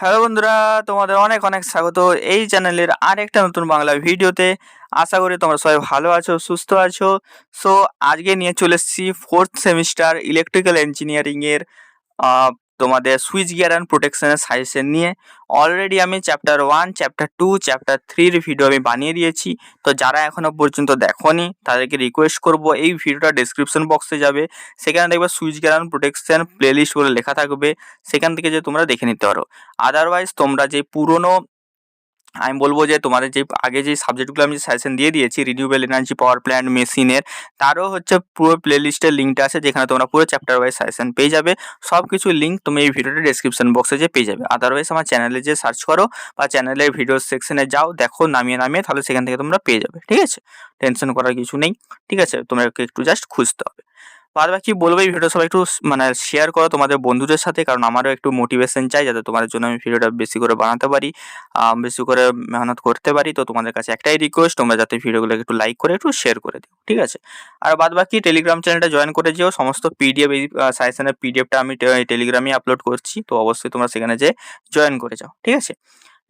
Hello বন্ধুরা, তোমাদের অনেক অনেক স্বাগত এই চ্যানেলের আরেকটা নতুন বাংলা ভিডিওতে। আশা করি তোমরা সবাই ভালো আছো, সুস্থ আছো। সো আজকে নিয়ে চলে এসেছি ফোর্থ সেমিস্টার ইলেকট্রিক্যাল ইঞ্জিনিয়ারিংয়ের তোমাদের সুইচ গিয়ার অ্যান্ড প্রোটেকশনের সাজেশন নিয়ে অলরেডি আমি chapter one chapter two chapter থ্রির ভিডিও আমি বানিয়ে দিয়েছি। তো যারা এখনও পর্যন্ত দেখোনি, তাদেরকে রিকোয়েস্ট করব, এই ভিডিওটা ডিসক্রিপশন বক্সে যাবে। সেখানে দেখবে switch gear and protection playlist বলে লেখা থাকবে। সেখান থেকে যে তোমরা দেখে নিতে পারো। আদারওয়াইজ তোমরা যে পুরনো আমি বলব যে তোমাদের যে আগে যে সাবজেক্টগুলো আমি সাজেশন দিয়ে দিয়েছি রিনিউয়েবল এনার্জি পাওয়ার প্ল্যান্ট মেশিনের তারও হচ্ছে পুরো প্লে লিস্টের লিঙ্কটা আছে, যেখানে তোমরা পুরো চ্যাপ্টার ওয়াইজ সাজেশন পেয়ে যাবে। সব কিছু লিঙ্ক তুমি এই ভিডিওটা ডিসক্রিপশন বক্সে যে পেয়ে যাবে। আদারওয়াইজ আমার চ্যানেলে যে সার্চ করো বা চ্যানেলের ভিডিও সেকশনে যাও, দেখো নামিয়ে নামিয়ে তাহলে সেখান থেকে তোমরা পেয়ে যাবে, ঠিক আছে? টেনশন করার কিছু নেই, ঠিক আছে? তোমাকে একটু জাস্ট খুঁজতে হবে। বাদ বাকি বলব এই ভিডিও সবাই একটু মানে শেয়ার করো তোমাদের বন্ধুদের সাথে, কারণ আমারও একটু মোটিভেশন চাই যাতে তোমাদের জন্য আমি ভিডিওটা বেশি করে বানাতে পারি বেশি করে মেহনত করতে পারি। তো তোমাদের কাছে একটাই রিকোয়েস্ট তোমরা যাতে ভিডিওগুলোকে একটু লাইক করে, একটু শেয়ার করে দিও, ঠিক আছে? আর বাদ বাকি টেলিগ্রাম চ্যানেলটা জয়েন করে যেও, সমস্ত পিডিএফ এই সাজেশনের পিডিএফটা আমি টেলিগ্রামে আপলোড করছি, তো অবশ্যই তোমরা সেখানে যে জয়েন করে যাও, ঠিক আছে?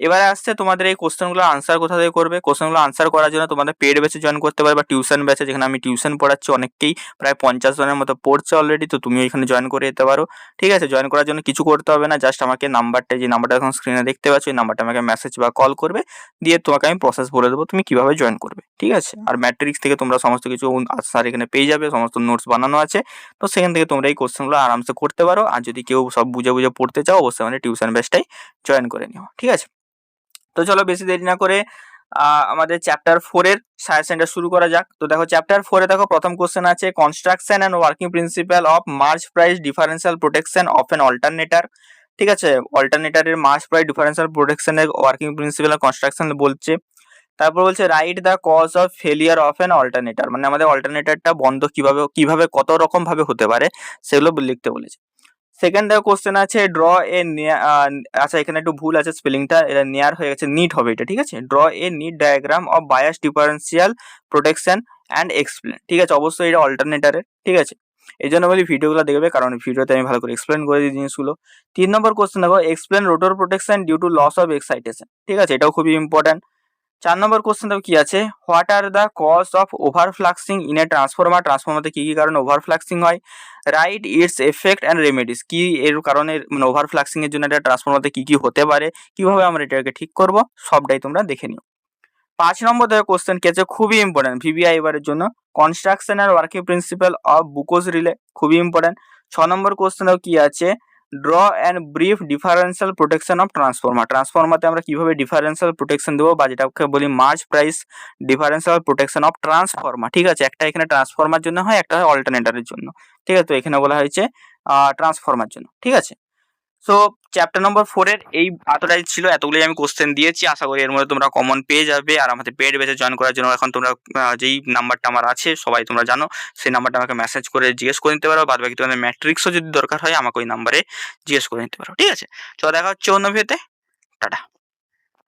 এবারে আসছে তোমাদের এই কোশ্চেনগুলো আনসার কোথা থেকে করবে? কোশ্চেনগুলো আনসার করার জন্য তোমাদের পেড ব্যাচে জয়েন করতে পারবে বা টিউশন ব্যাচে যেখানে আমি টিউশন পড়াচ্ছি অনেককেই, প্রায় পঞ্চাশ জনের মতো পড়ছে অলরেডি তো তুমি এখানে জয়েন করে যেতে পারো। ঠিক আছে জয়েন করার জন্য কিছু করতে হবে না জাস্ট আমাকে নাম্বারটা যে নাম্বারটা এখন স্ক্রিনে দেখতে পাচ্ছ ওই নাম্বারটা আমাকে মেসেজ বা কল করবে, দিয়ে তোমাকে আমি প্রসেস বলে দেবো তুমি কীভাবে জয়েন করবে। ঠিক আছে? আর ম্যাট্রিক্স থেকে তোমরা সমস্ত কিছু আনসার এখানে পেয়ে যাবে, সমস্ত নোটস বানানো আছে, তো সেখান থেকে তোমরা এই কোশ্চেনগুলো আরামসে করতে পারো, আর যদি কেউ সব বুঝে বুঝে পড়তে চাও, অবশ্যই মানে টিউশন ব্যাচটাই জয়েন করে নিও। ঠিক আছে? তো চলো বেশি দেরি না করে আমাদের চ্যাপ্টার ফোরের সায়েন্স সেন্টার শুরু করা যাক। তো দেখো চ্যাপ্টার ফোরে দেখো প্রথম কোশ্চেন আছে construction and working principle of Merz Price differential protection of an alternator ঠিক আছে? অল্টারনেটারের মার্চ প্রাইস ডিফারেন্সিয়াল প্রোটেকশনের ওয়ার্কিং প্রিন্সিপাল কনস্ট্রাকশন বলছে। তারপর বলছে write the cause of failure of an alternator মানে আমাদের অল্টারনেটারটা বন্ধ কীভাবে কীভাবে কত রকম ভাবে হতে পারে, সেগুলো লিখতে বলেছে। সেকেন্ড কোশ্চেন আছে ড্র এ আচ্ছা এখানে একটু ভুল আছে স্পেলিংটা এটা নেয়ার হয়ে গেছে নিট হবে এটা, ঠিক আছে? Draw a neat diagram of bias differential protection and explain ঠিক আছে? অবশ্যই এটা অল্টারনেটারের ঠিক আছে? এই জন্য বলি ভিডিওগুলো দেখবে, কারণ ভিডিওতে আমি ভালো করে এক্সপ্লেন করে দিই জিনিসগুলো। তিন নম্বর কোশ্চেন দেখো explain rotor protection due to loss of excitation ঠিক আছে? এটাও খুবই ইম্পর্ট্যান্ট চার নম্বর কোশ্চেন দেখো কি আছে? What are the cause of overfluxing in a transformer ট্রান্সফরমারতে কী কী কারণে ওভারফ্লাক্সিং হয়? Write its effect and remedies কী এর কারণে মানে ওভারফ্লাক্সিং এর জন্য একটা ট্রান্সফরমারতে কী কী হতে পারে? কীভাবে আমরা এটাকে ঠিক করব? সবটাই তোমরা দেখে নিও। পাঁচ নম্বর দেখো কোশ্চেন কি আছে? খুবই ইম্পর্টেন্ট ভিভিআই এবারের জন্য। Construction R working principle of Buchholz relay খুবই ইম্পর্টেন্ট ছ নম্বর কোশ্চেন কি আছে? Draw and brief differential protection of transformer ট্রান্সফর্মারতে আমরা কীভাবে ডিফারেন্সিয়াল প্রোটেকশন দেবো বা যেটাকে বলি Merz Price differential protection of transformer ঠিক আছে? একটা এখানে ট্রান্সফর্মার জন্য হয়, একটা হয় অল্টারনেটারের জন্য, ঠিক আছে? তো এখানে বলা হয়েছে ট্রান্সফর্মার জন্য, ঠিক আছে? সো চ্যাপ্টার নম্বর ফোরের এই এতটাই ছিল, এতগুলোই আমি কোশ্চেন দিয়েছি। আশা করি এর মধ্যে তোমরা কমন পেয়ে যাবে আর আমাদের পেড বেচে জয়েন করার জন্য এখন তোমরা যেই নাম্বারটা আমার আছে, সবাই তোমরা জানো, সেই নাম্বারটা আমাকে মেসেজ করে জিজ্ঞেস করে নিতে পারো। বাদ বাকি তোমাদের ম্যাট্রিক্সও যদি দরকার হয়, আমাকে ওই নাম্বারে জিজ্ঞেস করে নিতে পারো। ঠিক আছে? চলো দেখা হচ্ছে অন্য ভিডিওতে টাটা।